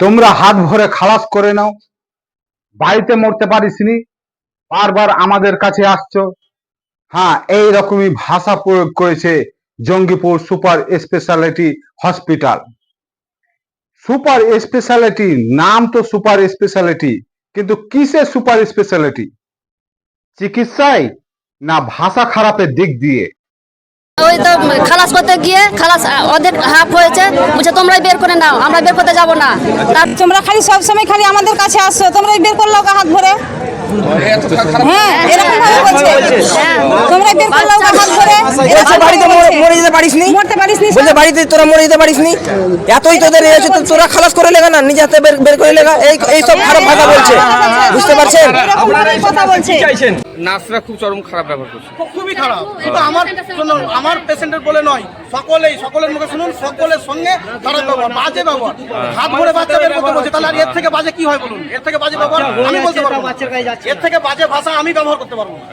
তোমরা হাত ভরে খালাস করে নাও। বাড়িতে মরতে পারিসনি। বারবার আমাদের কাছে আসছো। হ্যাঁ এই রকমই ভাষা প্রয়োগ করেছে Jangipur super speciality hospital. Super speciality, নাম তো সুপার স্পেশালিটি, কিন্তু কিসের সুপার স্পেশালিটি? চিকিৎসায় না ভাষা খারাপের দিক দিয়ে? ওই তো খালাস করতে গিয়ে খালাস অর্ধেক হাফ হয়েছে। বলছে তোমরাই বের করে নাও আমরা বের করতে যাব না। তার তোমরা খালি সব সময় খালি আমাদের কাছে আসছো তোমরা বের করল ওকে হাত ধরে? হ্যাঁ এরকম ভাবে বলছে। হ্যাঁ তোমরা বের করল হাত ধরে বলছে বাড়িতে মরে- মরে যেতে পারিস নি মরতে পারিস নি বলছে বাড়িতে তোরা মরে যেতে পারিস নি এতই তোদের এ তো তোরা খালাস করে লেগা না নিজে হাতে বের করে লেগা এই এই সব খারাপ ভাষা বলছে বুঝতে পারছেন কথা বলছে নার্সরা খুব চরম খারাপ ব্যবহার করছে খুবই খারাপ কিন্তু আমার আমার পেশেন্টের বলে নয় সকলেই সকলের মুখে শুনুন সকলের সঙ্গে খারাপ ব্যবহার বাজে ব্যবহার হাত ধরে বাচ্চা বের করতে বলছে তাহলে আর এর থেকে বাজে কি হয় বলুন এর থেকে বাজে ব্যবহার আমি বলতে পারব এর থেকে বাজে ভাষা আমি ব্যবহার করতে পারব না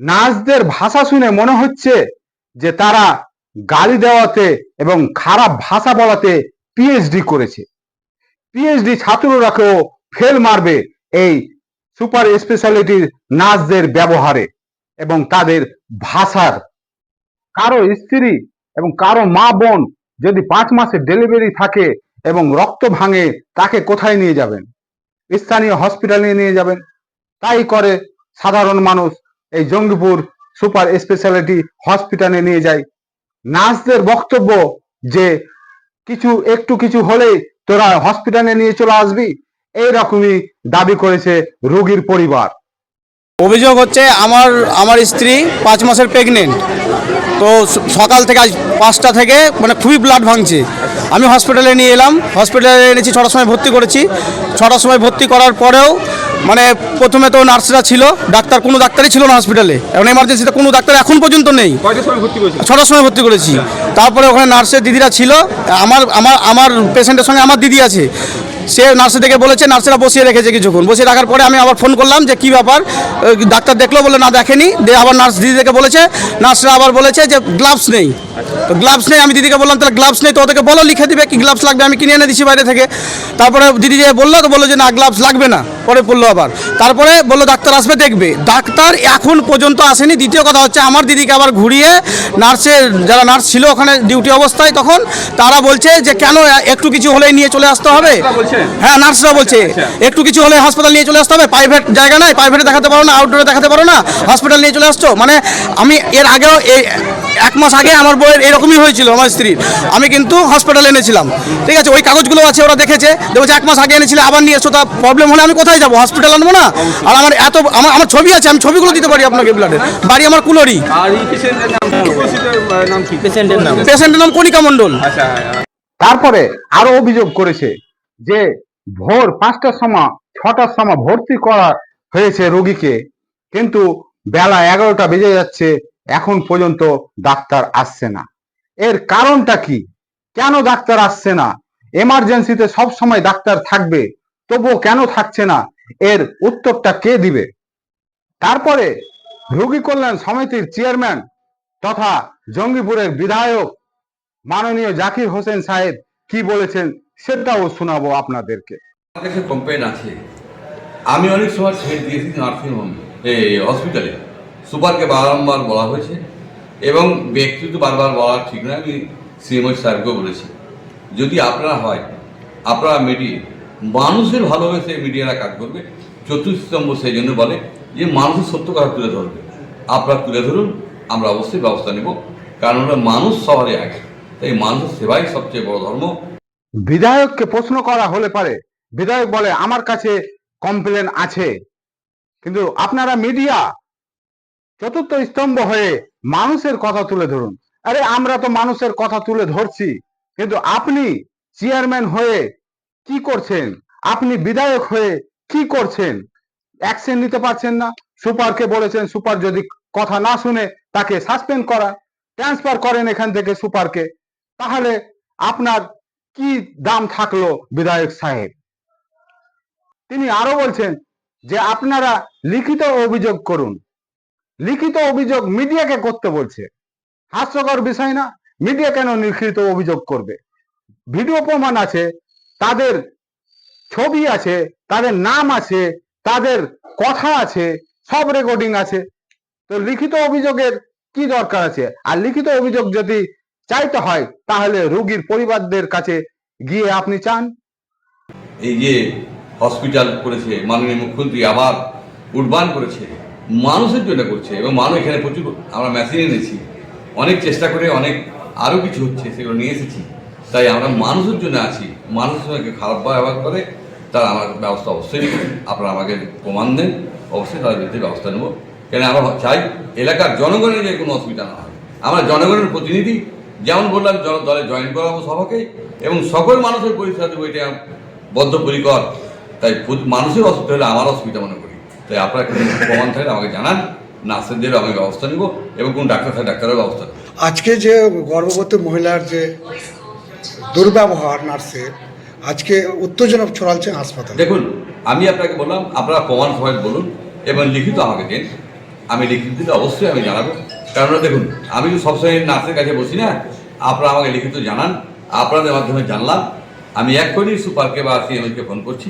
নার্সদের ভাষা শুনে মনে হচ্ছে যে তারা গালি দেওয়াতে এবং খারাপ ভাষা বলাতে পিএইচডি করেছে। পিএইচডি ছাত্ররাকেও ফেল মারবে এই সুপার স্পেশালিটির নার্সদের ব্যবহারে এবং তাদের ভাষার। কারও স্ত্রী এবং কারও মা বোন যদি পাঁচ মাসের ডেলিভারি থাকে এবং রক্ত ভাঙে, তাকে কোথায় নিয়ে যাবেন? স্থানীয় হসপিটালে নিয়ে যাবেন। তাই করে সাধারণ মানুষ এই জঙ্গিপুর সুপার স্পেশালিটি হসপিটালে নিয়ে যায়। নার্সদের বক্তব্য যে কিছু, একটু কিছু হলেই তোরা হসপিটালে নিয়ে চলে আসবি, এইরকমই দাবি করেছে রোগীর পরিবার। অভিযোগ হচ্ছে আমার আমার স্ত্রী পাঁচ মাসের প্রেগনেন্ট তো সকাল থেকে আজ পাঁচটা থেকে মানে খুবই ব্লাড ভাঙছে। আমি হসপিটালে নিয়ে এলাম হসপিটালে এনেছি, ছটার সময় ভর্তি করেছি। ছটার সময় ভর্তি করার পরেও মানে প্রথমে তো নার্সরা ছিল ডাক্তার কোনো ডাক্তারই ছিল না হসপিটালে এখন এমার্জেন্সিতে কোনো ডাক্তার এখন পর্যন্ত নেই। ছটার সময় ভর্তি করেছি। তারপরে ওখানে নার্সের দিদিরা ছিল আমার আমার আমার পেশেন্টের সঙ্গে আমার দিদি আছে। সে নার্সে দেখে বলেছে নার্সেরা বসিয়ে রেখেছে কিছুক্ষণ। বসিয়ে রাখার পরে আমি আবার ফোন করলাম যে কি ব্যাপার? ডাক্তার দেখল বলে না দেখেনি। দিয়ে আবার নার্স দিদি দেখে বলেছে নার্সরা আবার বলেছে যে গ্লাভস নেই। তো গ্লাভস নেই আমি দিদিকে বললাম তাহলে গ্লাভস নেই তো ওদেরকে বলো লিখে দিবে কি গ্লাভস লাগবে আমি কিনে এনে দিচ্ছি বাইরে থেকে। তারপরে দিদি যে বলল তো বলল যে না গ্লাভস লাগবে না। পরে পড়ল আবার। তারপরে বলল ডাক্তার আসবে দেখবে। ডাক্তার এখন পর্যন্ত আসেনি। দ্বিতীয় কথা হচ্ছে আমার দিদিকে আবার ঘুরিয়ে নার্সের যারা নার্স ছিল ওখানে ডিউটি অবস্থায় তখন তারা বলছে যে কেন একটু কিছু হলেই নিয়ে চলে আসতে হবে? হ্যাঁ নার্সরা বলছে একটু কিছু হলে হাসপাতাল নিয়ে চলে আসতে হবে প্রাইভেট জায়গা নাই প্রাইভেটে দেখাতে পারো না আউটডোরে দেখাতে পারো না হসপিটাল নিয়ে চলে আসছো। মানে আমি এর আগেও এই এক মাস আগে আমার বইয়ের এরকমই হয়েছিল আমার স্ত্রীর। আমি কিন্তু হসপিটালে এনেছিলাম। ঠিক আছে ওই কাগজগুলো আছে ওরা দেখেছে। যে এক মাস আগে এনেছিলে আবার নিয়ে এসো তা প্রবলেম হলে আমি কোথায় যাব? হসপিটাল আনব না? আর আমার এত আমার আমার ছবি আছে আমি ছবিগুলো দিতে পারি আপনাকে ব্লাডের বাড়ি আমার কুলরি। পেশেন্টের নাম কণিকা মণ্ডল। আচ্ছা তারপরে আরও অভিযোগ করেছে যে ভোর পাঁচটার সময় ছটার সময় ভর্তি করা হয়েছে রোগীকে। কিন্তু বেলা এগারোটা বেজে যাচ্ছে এখন পর্যন্ত ডাক্তার আসছে না। এর কারণটা কি? কেন ডাক্তার আসছে না? এমার্জেন্সিতে সব সময় ডাক্তার থাকবে, তবুও কেন থাকছে না? এর উত্তরটা কে দিবে? তারপরে রোগী কল্যাণ সমিতির চেয়ারম্যান তথা জঙ্গিপুরের বিধায়ক মাননীয় জাকির হোসেন সাহেব কি বলেছেন সেটাও শোনাবো আপনাদেরকে। আমার কাছে কমপ্লেন আছে। আমি অনেক সময় ছেড়ে দিয়েছি নার্সিংহোম হসপিটালে সুপারকে বারংবার বলা হয়েছে এবং ব্যক্তিগত বারবার বলা ঠিক না আমি সিএমও স্যারকেও বলেছি। যদি আপনারা হয়, আপনারা মিডিয়ে, মানুষের ভালোবেসে মিডিয়ারা কাজ করবে চতুর্থস্তম্ভ সেই জন্য বলে যে মানুষের সত্য কথা তুলে ধরবে। আপনারা তুলে ধরুন, আমরা অবশ্যই ব্যবস্থা নেব, কারণ ওরা মানুষ সবারই আগে তাই মানুষের সেবাই সবচেয়ে বড় ধর্ম। বিধায়ককে প্রশ্ন করা হলে পারে, বিধায়ক বলে, আমার কাছে কমপ্লেন আছে। কিন্তু আপনারা মিডিয়া চতুর্থ স্তম্ভ হয়ে মানুষের কথা তুলে ধরুন। আরে, আমরা তো মানুষের কথা তুলে ধরছি, কিন্তু আপনি চেয়ারম্যান হয়ে কি করছেন? আপনি বিধায়ক হয়ে কি করছেন? অ্যাকশন নিতে পারছেন না। সুপারকে বলেছেন, সুপার যদি কথা না শুনে তাকে সাসপেন্ড করা ট্রান্সফার করেন এখান থেকে সুপারকে। তাহলে আপনার কি দাম থাকল বিধায়ক সাহেব? তিনি আরও বলছেন যে, আপনারা লিখিত অভিযোগ করুন। লিখিত অভিযোগ মিডিয়াকে করতে বলছে। হাস্যকর বিষয় না, মিডিয়া কেন লিখিত অভিযোগ করবে? ভিডিও প্রমাণ আছে, তাদের ছবি আছে, তাদের নাম আছে, তাদের কথা আছে, সব রেকর্ডিং আছে। তো লিখিত অভিযোগের কি দরকার আছে? আর লিখিত অভিযোগ যদি চাইতে হয়, তাহলে রোগীর পরিবারদের কাছে গিয়ে আপনি চান। এই যে হসপিটাল করেছে, মাননীয় মুখ্যমন্ত্রী আবার উডবান করেছে। মানুষের জন্য করছে এবং মানুষ এখানে প্রচুর, আমরা মেশিন এনেছি। অনেক চেষ্টা করে, অনেক আরও কিছু হচ্ছে, সেগুলো নিয়ে এসেছি। তাই আমরা মানুষের জন্য আছি। মানুষের সঙ্গে খারাপ ব্যবহার করে, তারা আমার ব্যবস্থা অবশ্যই আপনারা আমাকে প্রমাণ দেন। অবশ্যই তাদের বিরুদ্ধে ব্যবস্থা নেব। কেন আমরা চাই এলাকার জনগণের যে কোনো অসুবিধা না হয়। আমরা জনগণের প্রতিনিধি। যেমন বললাম জন দলে জয়েন করাবো সবাকে এবং সকল মানুষের পরিষেবা দেবো, এটা বদ্ধপরিকর। তাই মানুষের অসুবিধা হলে আমার অসুবিধা মনে করি। তাই আপনারা প্রমাণ থাকলে আমাকে জানান। নার্সেরদের আমি ব্যবস্থা নিব এবং কোন ডাক্তার থাকে ডাক্তারের ব্যবস্থা আজকে যে গর্ভবতী মহিলার যে দুর্ব্যবহার নার্সের আজকে উত্তেজনা ছড়াচ্ছে হাসপাতালে। দেখুন আমি আপনাকে বললাম আপনারা প্রমাণ সবাই বলুন এবং লিখিত আমাকে দিন। আমি লিখিত দিলে অবশ্যই আমি জানাব। কারণ দেখুন আমি তো সবসময় নার্সের কাছে বসি না। আপনারা আমাকে লিখিত জানান। আপনাদের মাধ্যমে জানলাম। আমি এক করি সুপারকে বা সিএমএলকে ফোন করছি।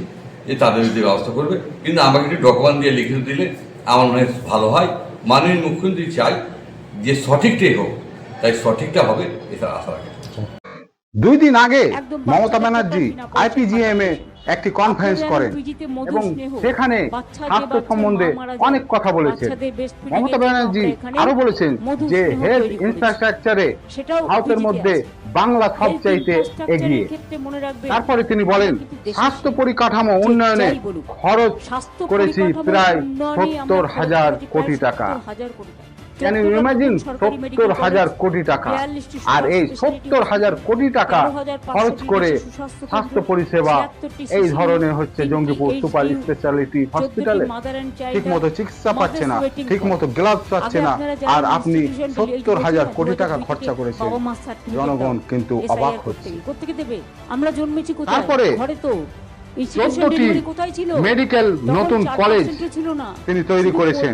যে তাদের বিরুদ্ধে ব্যবস্থা করবে। কিন্তু আমাকে একটি ডকুমেন্ট দিয়ে লিখে দিলে আমার মনে ভালো হয়। মাননীয় মুখ্যমন্ত্রী চাই যে সঠিকটাই হোক। তাই সঠিকটা হবে, এটা আশা রাখি। দুই দিন আগে মমতা ব্যানার্জি আইপিজিএম এ একটি কনফারেন্স করেন এবং সেখানে স্বাস্থ্য সম্বন্ধে অনেক কথা বলেছেন। মমতা ব্যানার্জি আরও বলেছেন যে হেলথ ইনফ্রাস্ট্রাকচারে ভারতের মধ্যে বাংলা সবচাইতে এগিয়ে। তারপরে তিনি বলেন স্বাস্থ্য পরিকাঠামো উন্নয়নে খরচ করেছি প্রায় সত্তর হাজার কোটি টাকা। 70,000 কোটি টাকা। ক্যান ইউ ইমাজিন সত্তর হাজার কোটি টাকা আর এই সত্তর হাজার কোটি টাকা খরচ করে স্বাস্থ্য পরিষেবা এই ধরনের হচ্ছে জঙ্গিপুর সুপার স্পেশালিটি হসপিটালে mother and child ঠিক মতো চিকিৎসা পাচ্ছে না mothers waiting ঠিক মতো গ্লাভস পাচ্ছে না আর আপনি সত্তর হাজার কোটি টাকা খরচা করেছেন জনগণ কিন্তু অবাক হচ্ছে। আমরা জন্মেছি কোথায়? তারপরে ঘরে তো। institution চোদ্দটি মেডিকেল নতুন কলেজ তিনি তৈরি করেছেন।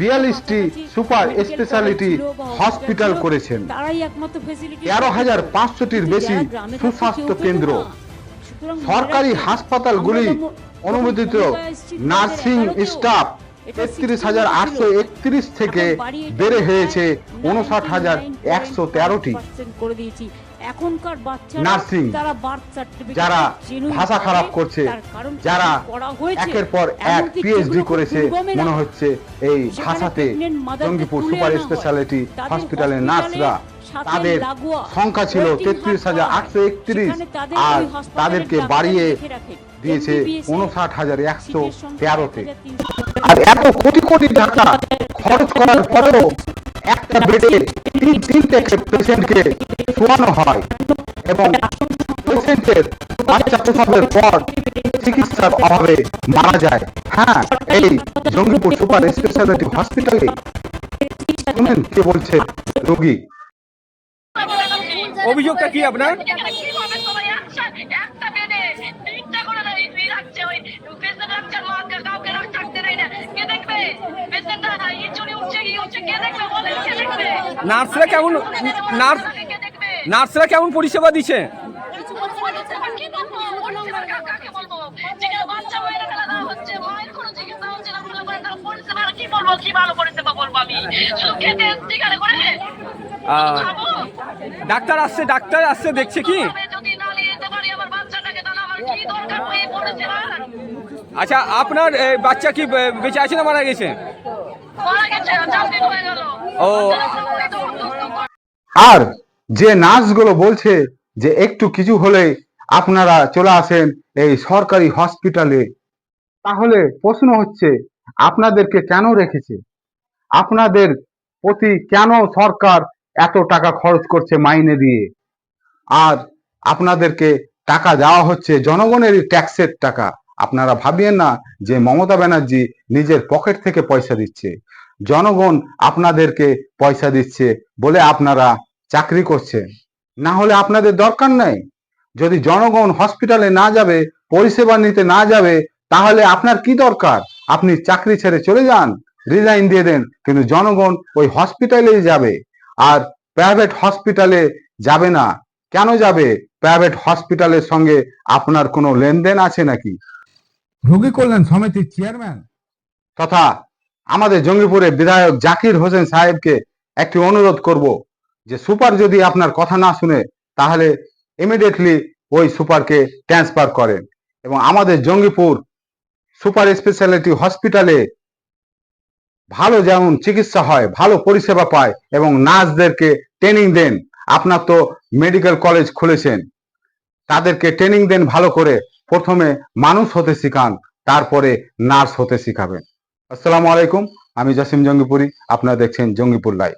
বিয়াল্লিশটি সুপার স্পেশালিটি হসপিটাল করেছেন। তেরো হাজার পাঁচশোটির বেশি সুস্বাস্থ্য কেন্দ্র। সরকারি হাসপাতালগুলি অনুমোদিত নার্সিং স্টাফ তেত্রিশ হাজার আটশো একত্রিশ থেকে বেড়ে হয়েছে উনষাট হাজার একশো তেরোটি। করে দিয়েছি। এখনকার বাচ্চারা নার্সিং তারা বার্থ সার্টিফিকেট যারা ভাষা খারাপ করছে যারা একের পর এক পিএইচডি করেছে মনে হচ্ছে এই ভাষাতে জঙ্গিপুর সুপার স্পেশালিটি হসপিটালের নার্সরা তাদের সংখ্যা ছিল তেত্রিশ হাজার আটশো একত্রিশ আর তাদেরকে বাড়িয়ে দিয়েছে উনষাট হাজার একশো তেরোতে। আর এত কোটি কোটি টাকা খরচ করার পরেও একটা বেডে তিন তিনটে পেশেন্টকে শোয়ানো হয় এবং পেশেন্টের প্রসবের পর চিকিৎসার অভাবে মারা যায়। হ্যাঁ এই জঙ্গিপুর সুপার স্পেশালিটি হসপিটালে শুনেন কে বলছে রোগী। অভিযোগটা কি আপনার? নার্সরা কেমন নার্স নার্সরা কেমন পরিষেবা না, কি ডাক্তার আসছে ডাক্তার আসছে, দেখছে কি? আচ্ছা আপনার বাচ্চা কি বেঁচে আছে না মারা গেছে? ও। আর যে নার্সগুলো বলছে যে একটু কিছু হলে আপনারা চলে আসেন এই সরকারি হসপিটালে, তাহলে প্রশ্ন হচ্ছে, আপনাদেরকে কেন রেখেছে? আপনাদের প্রতি কেন সরকার এত টাকা খরচ করছে মাইনে দিয়ে। আর আপনাদেরকে টাকা দেওয়া হচ্ছে জনগণেরই ট্যাক্সের টাকা। আপনারা ভাবিয়েন না যে মমতা ব্যানার্জি নিজের পকেট থেকে পয়সা দিচ্ছে। জনগণ আপনাদেরকে পয়সা দিচ্ছে বলে আপনারা চাকরি করছেন। না হলে আপনাদের দরকার নাই। যদি জনগণ হসপিটালে না যাবে, পরিষেবা নিতে না যাবে, তাহলে আপনার কি দরকার? আপনি চাকরি ছেড়ে চলে যান, রিজাইন দিয়ে দেন, কিন্তু জনগণ ওই হসপিটালেই যাবে। আর প্রাইভেট হসপিটালে যাবে না। কেন যাবে? প্রাইভেট হসপিটালের সঙ্গে আপনার কোনো লেনদেন আছে নাকি? রোগী কল্যাণ সমিতির চেয়ারম্যান তথা আমাদের জঙ্গিপুরে বিধায়ক জাকির হোসেন সাহেবকে একটি অনুরোধ করব যে সুপার যদি আপনার কথা না শুনে তাহলে ইমিডিয়েটলি ওই সুপারকে ট্রান্সফার করেন। এবং আমাদের জঙ্গিপুর সুপার স্পেশালিটি হসপিটালে ভালো যেমন চিকিৎসা হয়, ভালো পরিষেবা পায় এবং নার্সদেরকে ট্রেনিং দেন। আপনার তো মেডিকেল কলেজ খুলেছেন। তাদেরকে ট্রেনিং দেন ভালো করে। প্রথমে মানুষ হতে শিখান, তারপরে নার্স হতে শিখাবেন। আসসালামু আলাইকুম, আমি জাসিম জঙ্গিপুরি। আপনারা দেখছেন জঙ্গিপুর লাইভ